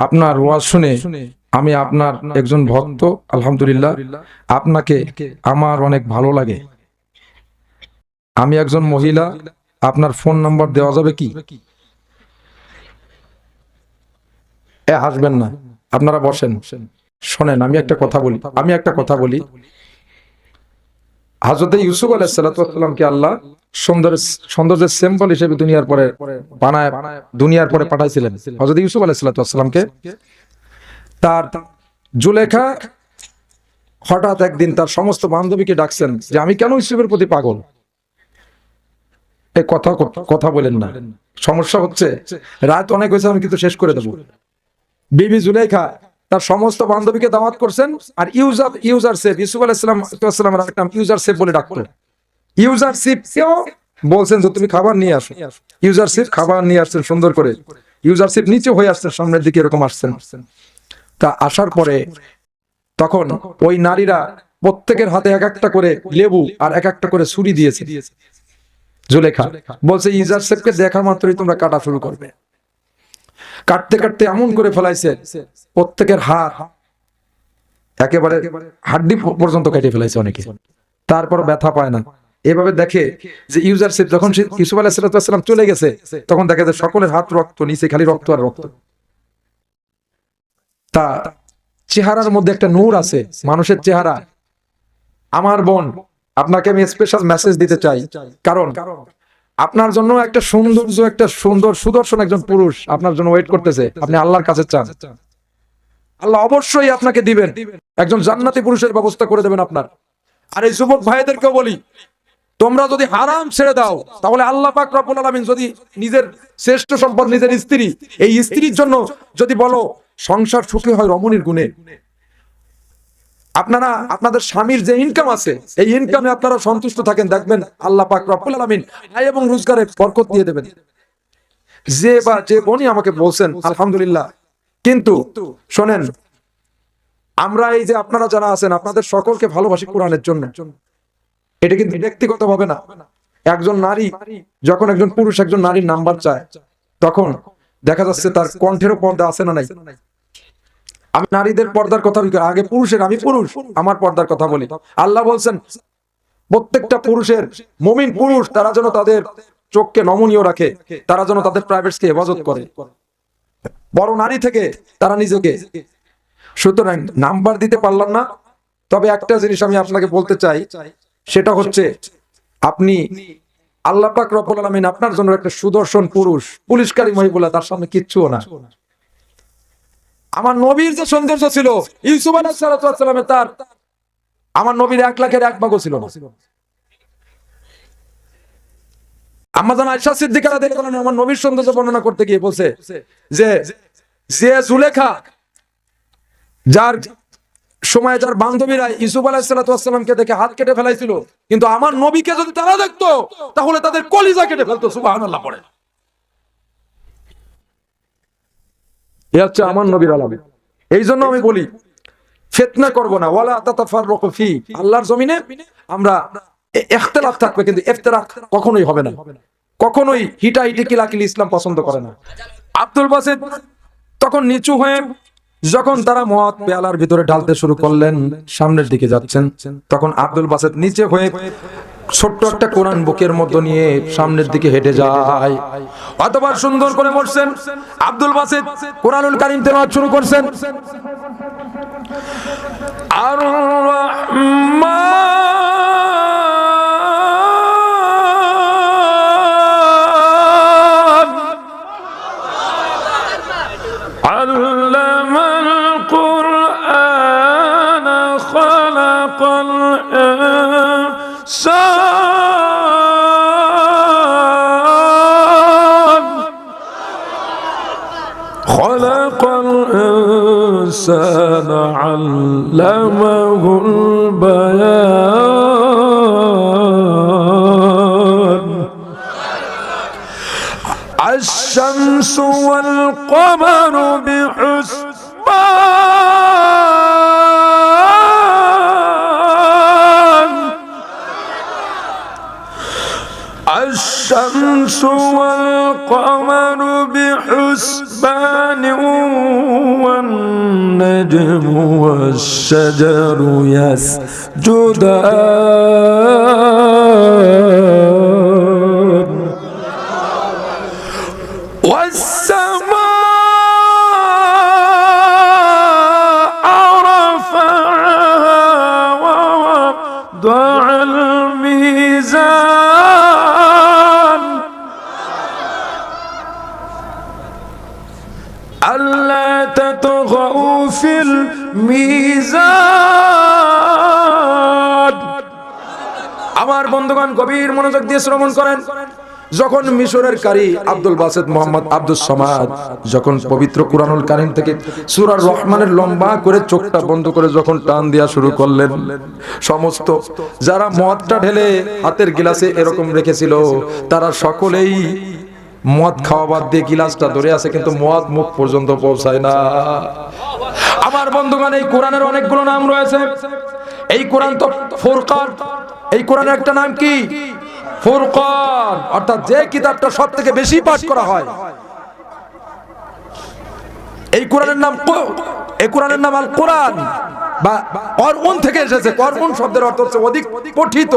আপনার ওয়াজ শুনে আমি আপনার একজন ভক্ত আলহামদুলিল্লাহ। আপনাকে আমার অনেক ভালো লাগে। আমি একজন মহিলা আপনার ফোন নাম্বার দেওয়া যাবে কি? এ হাসবেন না। আপনারা বসেন। শোনেন আমি একটা কথা বলি। আমি একটা কথা বলি। হাজরত ইউসুফ আলাহ আলাইসালামকে আল্লাহ সুন্দর সৌন্দর্যের স্যাম্পল হিসেবে দুনিয়ার পরে বানায়, দুনিয়ার পরে পাঠাইছিলেন। হজরত ইউসুফ আলাইসালামকে তার জুলেখা হঠাৎ একদিন তার সমস্ত বান্ধবীকে ডাকছেন যে, আমি কেন ইউসুফের প্রতি পাগল? কথা কথা বলেন না। সমস্যা হচ্ছে, রাত অনেক হয়েছে, আমি কিন্তু শেষ করে দেবো। বিবি জুলেখা তার সমস্ত বান্ধবীকে দাওয়াত করছেন আর ইউজার ইউজার সেফ, ইউসুফ সালামের ইউজার সেফ বলে ডাকতো। ইউজার সেফ বলছেন যে তুমি খাবার নিয়ে আসো। ইউজার সেফ খাবার নিয়ে আসছেন সুন্দর করে। ইউজার সেফ নিচে হয়ে আসছেন সামনের দিকে এরকম আসছেন। তা আসার পরে তখন ওই নারীরা প্রত্যেকের হাতে এক একটা করে লেবু আর এক একটা করে ছুরি দিয়েছে। জুলেখা বলছে ইউজার সেফকে দেখা মাত্রই তোমরা কাটা শুরু করবে। কাটতে কাটতে এমন করে ফেলাইছে, প্রত্যেকের হাত একেবারে হাড্ডি পর্যন্ত কেটে ফেলাইছে অনেকে। তারপর ব্যথা পায় না। এভাবে দেখে যে ইউজারশিপ যখন ইউসুফ আলাহিসাম চলে গেছে, তখন দেখে যে সকলের হাত রক্ত নিচে, খালি রক্ত আর রক্ত। তা চেহারার মধ্যে একটা নূর আছে, মানুষের চেহারা। আমার বোন, আপনাকে আমি স্পেশাল মেসেজ দিতে চাই। কারণ আপনার জন্য একটা সৌন্দর্য, একটা সুন্দর সুদর্শন একজন পুরুষ আপনার জন্য ওয়েট করতেছে, আপনি আল্লাহর কাছে চান। আল্লাহ অবশ্যই আপনাকে দিবেন। একজন জান্নাতি পুরুষের ব্যবস্থা করে দেবেন আপনার। আর এই যুবক ভাইদেরকেও বলি তোমরা যদি হারাম ছেড়ে দাও, তাহলে আল্লাহ পাক রব্বুল যদি নিজের শ্রেষ্ঠ সম্পদ, নিজের স্ত্রী, এই স্ত্রীর জন্য যদি বলো, সংসার সুখী হয় রমণীর গুণে। আপনারা, আপনাদের স্বামীর যে ইনকাম আছে, এই ইনকামে আপনারা সন্তুষ্ট থাকেন, দেখবেন আল্লাহ পাক রব্বুল আলামিন আয় এবং রোজগারে বরকত দিয়ে দেবেন। যে বা যে বোনই আমাকে বলছেন, আলহামদুলিল্লাহ। কিন্তু শোনেন, আমরা এই যে আপনারা যারা আছেন, আপনাদের সকলকে ভালোবাসি কোরআনের জন্য। এটা কিন্তু ব্যক্তিগত ভাবে না। একজন নারী যখন একজন পুরুষ একজন নারীর নাম্বার চায়, তখন দেখা যাচ্ছে তার কণ্ঠেরও পর্দা আছে না নাই? আমি নারীদের পর্দার কথা আগে পুরুষের, আমি পুরুষ, আমার পর্দার কথা বলি। আল্লাহ বলছেন, প্রত্যেকটা পুরুষের মমিন পুরুষ, তারা যেন তাদের চোখকে নমনীয় রাখে, তারা যেন তাদের প্রাইভেটসকে হেফাজত করে। বড় নারী থেকে তারা নিজেকে। সুতরাং নাম্বার দিতে পারলাম না, তবে একটা জিনিস আমি আপনাকে বলতে চাই সেটা হচ্ছে আপনি আল্লাহ পাক রব্বুল আলামিন আপনার জন্য একটা সুদর্শন পুরুষ, পুলিশকারী মহিলা, তার সামনে কিচ্ছুও না। আমার নবীর যে সৌন্দর্য ছিল, ইউসুফ আলাইহিসসালামের তার, আমার নবীর এক লাখের এক ভাগও ছিল না। আমার নবীর সৌন্দর্য বর্ণনা করতে গিয়ে বলছে যে সময় যার বান্ধবীরা ইসুফ আলাহিসাল্লামকে দেখে হাত কেটে ফেলাইছিল, কিন্তু আমার নবীকে যদি তারা দেখতো, তাহলে তাদের কলিজা কেটে ফেলতো সুবাহ পড়ে। এ হচ্ছে আমার নবীর এই জন্য আমি বলি, ফেতনা করব না। ওয়ালা তাতাফার রকফি আল্লাহর জমিনে আমরা এখতলাফ থাকবে, কিন্তু ইফতিরাক কখনোই হবে না। কখনোই হিটা হিটি কিলাকিলি ইসলাম পছন্দ করে না। আব্দুল বাসেদ তখন নিচু হয়ে যখন তারা মদ পেয়ালার ভিতরে ঢালতে শুরু করলেন, সামনের দিকে যাচ্ছেন, তখন আব্দুল বাসেদ নিচে হয়ে ছোট্ট একটা কোরআন বুকের মতো নিয়ে সামনের দিকে হেঁটে যায়। অতবার সুন্দর করে মরছেন আব্দুল বাসেদ কোরআনুল কারিম তেলাওয়াত শুরু করছেন। আর الإنسان علمه البيان. الشمس والقمر بحسبان. الشمس والقمر بحسبان. والشجر يسجدان والسماء رفعها ووضع الميزان. মিজান আমার বন্ধুগণ গভীর মনোযোগ দিয়ে শ্রবণ করেন। যখন মিশরের কারি আব্দুল বাসেদ মোহাম্মদ আব্দুল সমাদ, যখন পবিত্র কুরানুল কারিম থেকে সুরার রহমানের লম্বা করে চোখটা বন্ধ করে যখন টান দেওয়া শুরু করলেন, সমস্ত যারা মদটা ঢেলে হাতের গিলাসে এরকম রেখেছিল, তারা সকলেই মদ খাওয়া বাদ দিয়ে গিলাসটা ধরে আছে, কিন্তু মদ মুখ পর্যন্ত পৌঁছায় না। আমার বন্ধুগণ, এই কোরআনের অনেকগুলো নাম রয়েছে। এই কোরআন তো ফুরকান। এই কোরআনের একটা নাম কি? ফুরকান। অর্থাৎ যে কিতাবটা সব থেকে বেশি পাঠ করা হয়। এই কোরআনের নাম এই কোরআনের নাম আল কোরআন। বা করউন থেকে এসেছে। করউন শব্দের অর্থ হচ্ছে অধিক পঠিত।